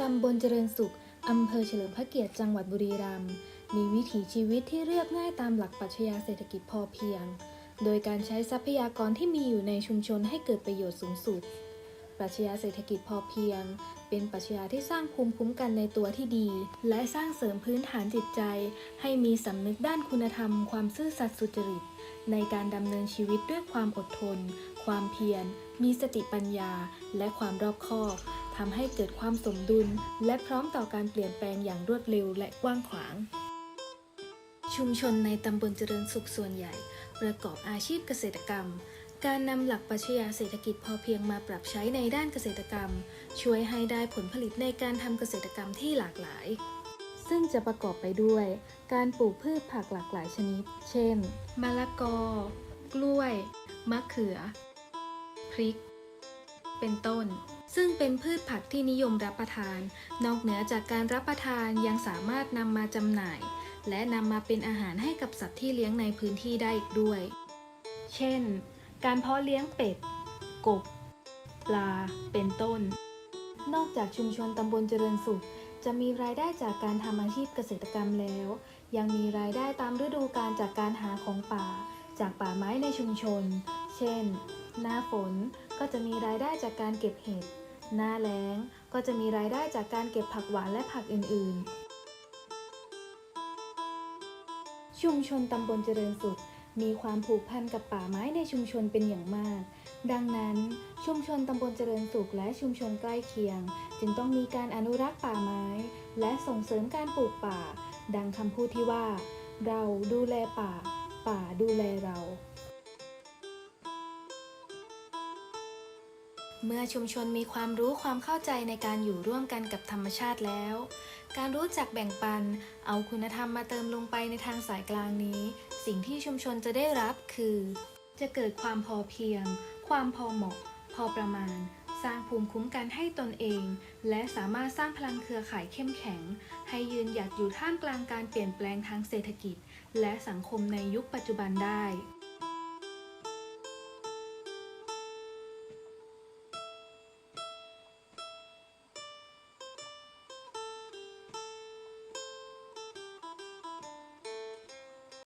ตำบลเจริญสุข อำเภอเฉลิมพระเกียรติ จังหวัดบุรีรัมย์ มีวิถีชีวิตที่เรียบง่ายตามหลักปรัชญาเศรษฐกิจพอเพียง โดยการใช้ทรัพยากรที่มีอยู่ในชุมชนให้เกิดประโยชน์สูงสุด ปรัชญาเศรษฐกิจพอเพียง เป็นปรัชญาที่สร้างภูมิคุ้มกันในตัวที่ดี และสร้างเสริมพื้นฐานจิตใจ ให้มีสำนึกด้านคุณธรรม ความซื่อสัตย์สุจริต ในการดำเนินชีวิตด้วยความอดทน ความเพียร มีสติปัญญา และความรอบคอบ ทำให้เกิดความสมดุล และพร้อมต่อการเปลี่ยนแปลงอย่างรวดเร็วและกว้างขวาง ชุมชนในตำบลเจริญสุขส่วนใหญ่ ประกอบอาชีพเกษตรกรรม การนำหลักปรัชญาเศรษฐกิจพอเพียงมาปรับใช้ในด้านเกษตรกรรม ช่วยให้ได้ผลผลิตในการทำเกษตรกรรมที่หลากหลาย ซึ่งจะประกอบไปด้วย การปลูกพืชผักหลากหลายชนิด เช่น มะละกอ กล้วย มะเขือ พริก เป็นต้น ซึ่งเป็นพืชผักที่นิยมรับประทาน นอกเหนือจากการรับประทานยังสามารถนำมาจำหน่าย และนำมาเป็นอาหารให้กับสัตว์ที่เลี้ยงในพื้นที่ได้อีกด้วย เช่น การเพาะเลี้ยงเป็ด กบ ปลา เป็นต้น นอกจากชุมชนตำบลเจริญสุข จะมีรายได้จากการทำอาชีพเกษตรกรรมแล้ว ยังมีรายได้ตามฤดูกาลจากการหาของป่า จากป่าไม้ในชุมชน เช่น หน้าฝนก็จะมีรายได้จากการเก็บเห็ด หน้าแล้งก็จะมีรายได้จากการเก็บผักหวานและผักอื่น ๆ ชุมชนตำบลเจริญสุข มีความผูกพันกับป่าไม้ในชุมชนเป็นอย่างมาก ดังนั้น ชุมชนตำบลเจริญสุขและชุมชนใกล้เคียง จึงต้องมีการอนุรักษ์ป่าไม้ และส่งเสริมการปลูกป่า ดังคำพูดที่ว่า เราดูแลป่า ป่าดูแลเรา เมื่อชุมชนมีความรู้ความเข้าใจในการอยู่ร่วมกันกับธรรมชาติแล้ว การรู้จักแบ่งปัน เอาคุณธรรมมาเติมลงไปในทางสายกลางนี้ สิ่งที่ชุมชนจะได้รับคือ จะเกิดความพอเพียง ความพอเหมาะ พอประมาณ สร้างภูมิคุ้มกันให้ตนเอง และสามารถสร้างพลังเครือข่ายเข้มแข็ง ให้ยืนหยัดอยู่ท่ามกลางการเปลี่ยนแปลงทางเศรษฐกิจ และสังคมในยุคปัจจุบันได้